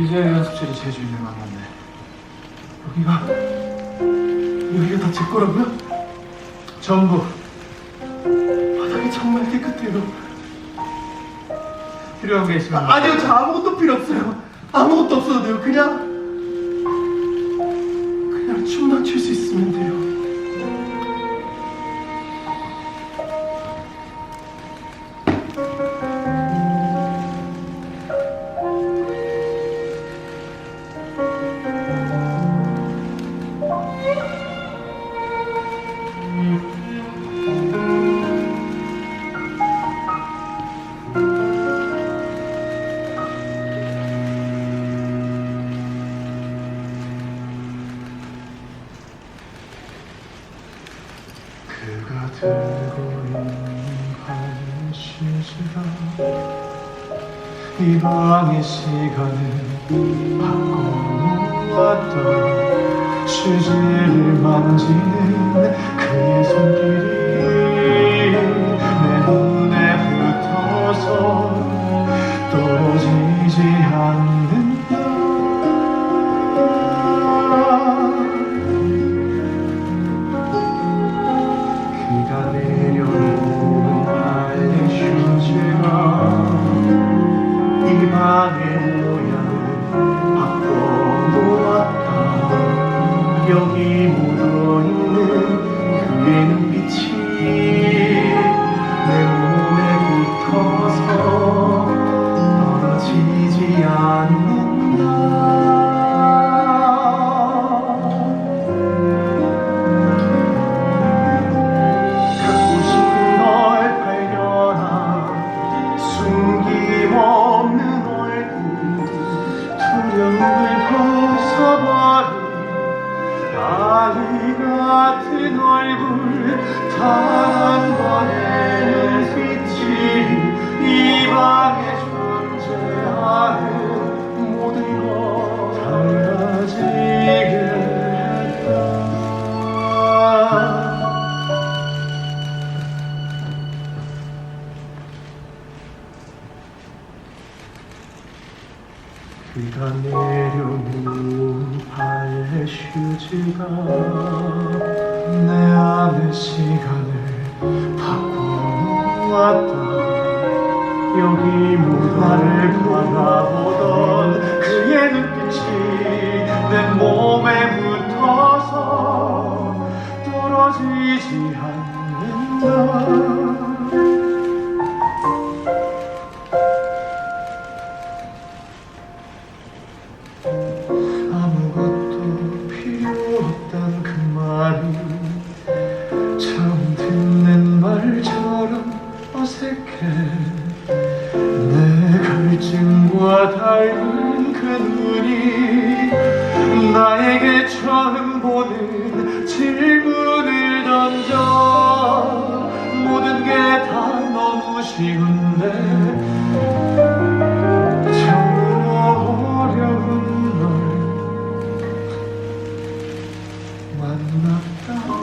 이제 연습실이 제 주인을 만났네. 여기가 여기가 다 제 거라고요? 전부 바닥이 정말 깨끗해요. 필요한 게 있으면 아, 아니요, 저 아무것도 필요 없어요. 아무것도 없어도 돼요. 그냥 그냥 춤만 출 수 있으면 돼요. 그가 들고 있는 한시지가 이 방의 시간을 바꿔놓았다 휴지를 만지는 그의 손길이 여기 아이 같은 얼굴 단 번의 빛이 이 방에 존재하는 모든 것 달라지게 했다. 비가 내려오는 휴지가 내 안의 시간을 바꿔놓았다. 여기 무나를 바라보던 그의 눈빛이 내 몸에 붙어서 떨어지지 않는다 처음 듣는 말처럼 어색해. 내 갈증과 닮은 그 눈이 나에게 처음 보는 질문을 던져. 모든 게 다 너무 쉬운데 만났다.